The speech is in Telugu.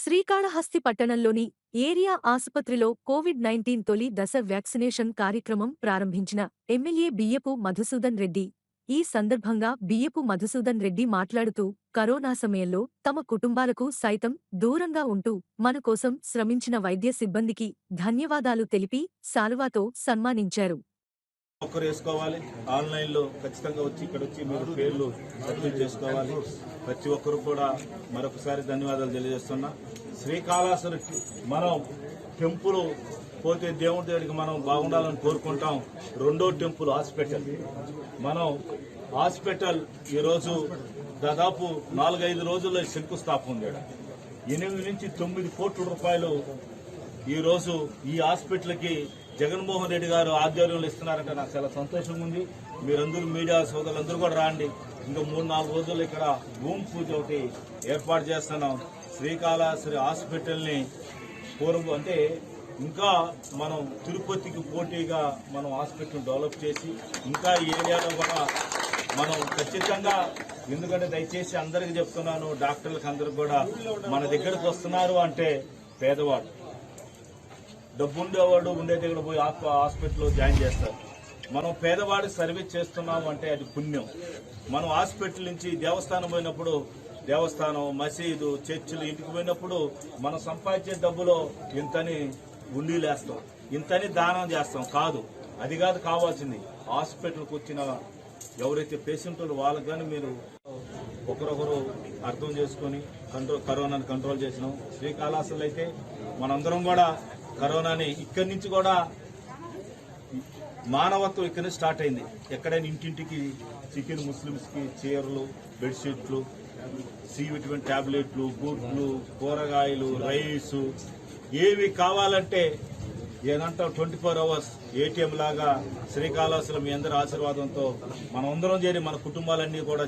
శ్రీకాళహస్తి పట్టణంలోని ఏరియా ఆసుపత్రిలో కోవిడ్ నైన్టీన్ తొలి దశ వ్యాక్సినేషన్ కార్యక్రమం ప్రారంభించిన ఎమ్మెల్యే బియ్యపు మధుసూదన్ రెడ్డి. ఈ సందర్భంగా బియ్యపు మధుసూదన్ రెడ్డి మాట్లాడుతూ కరోనా సమయంలో తమ కుటుంబాలకు సైతం దూరంగా ఉంటూ మన కోసం శ్రమించిన వైద్య సిబ్బందికి ధన్యవాదాలు తెలిపి శాలువాతో సన్మానించారు. ఒక్కరు వేసుకోవాలి ఆన్లైన్లో ఖచ్చితంగా వచ్చి ఇక్కడ వచ్చి మీరు పేర్లు సబ్మిట్ చేసుకోవాలి. ప్రతి ఒక్కరు కూడా మరొకసారి ధన్యవాదాలు తెలియజేస్తున్నా. శ్రీకాళాసురికి మనం టెంపుల్ పోతే దేవుడి దగ్గరికి మనం బాగుండాలని కోరుకుంటాం. రెండో టెంపుల్ హాస్పిటల్. మనం హాస్పిటల్ ఈరోజు దాదాపు నాలుగైదు రోజుల్లో శంకుస్థాపన ఉంది. ఎనిమిది నుంచి తొమ్మిది కోట్ల రూపాయలు ఈరోజు ఈ హాస్పిటల్కి జగన్మోహన్ రెడ్డి గారు ఆధ్వర్యంలో ఇస్తున్నారంటే నాకు చాలా సంతోషంగా ఉంది. మీరందరూ మీడియా సోదరులందరూ కూడా రాండి. ఇంకా మూడు నాలుగు రోజుల్లో ఇక్కడ భూమి పూజ ఒకటి ఏర్పాటు చేస్తున్నాం. శ్రీకాళహస్తి హాస్పిటల్ని పూర్వం అంటే ఇంకా మనం తిరుపతికి పోటీగా మనం హాస్పిటల్ డెవలప్ చేసి ఇంకా ఈ ఏరియాలో కూడా మనం ఖచ్చితంగా ఎందుకంటే దయచేసి అందరికి చెప్తున్నాను డాక్టర్లకు అందరికి కూడా మన దగ్గరకు వస్తున్నారు అంటే పేదవాడు డబ్బు ఉండేవాడు ఉండే దగ్గర పోయి హాస్పిటల్లో జాయిన్ చేస్తారు. మనం పేదవాడి సర్వీస్ చేస్తున్నాం అంటే అది పుణ్యం. మనం హాస్పిటల్ నుంచి దేవస్థానం పోయినప్పుడు దేవస్థానం మసీదు చర్చిలు ఇంటికి పోయినప్పుడు మనం సంపాదించే డబ్బులో ఇంతని ఉండీలేస్తాం. ఇంతని దానం చేస్తాం. కాదు. అది కాదు కావాల్సింది. హాస్పిటల్కి వచ్చిన ఎవరైతే పేషెంట్ వాళ్ళకి కానీ మీరు ఒకరొకరు అర్థం చేసుకొని కంట్రోల్ కరోనాని కంట్రోల్ చేసినాం. శ్రీకాళహస్తిలో అయితే మనందరం కూడా కరోనాని ఇక్కడి నుంచి కూడా మానవత్వం ఇక్కడ స్టార్ట్ అయింది. ఎక్కడైనా ఇంటింటికి చికెన్ ముస్లిమ్స్కి చీరలు బెడ్షీట్లు సి విటమిన్ టాబ్లెట్లు గుడ్లు కూరగాయలు రైస్ ఏవి కావాలంటే ఏదంటాం ట్వంటీ ఫోర్ అవర్స్ ఏటీఎం లాగా శ్రీకాళహస్తిలో మీ అందరి ఆశీర్వాదంతో మనం అందరం చేరి మన కుటుంబాలన్నీ కూడా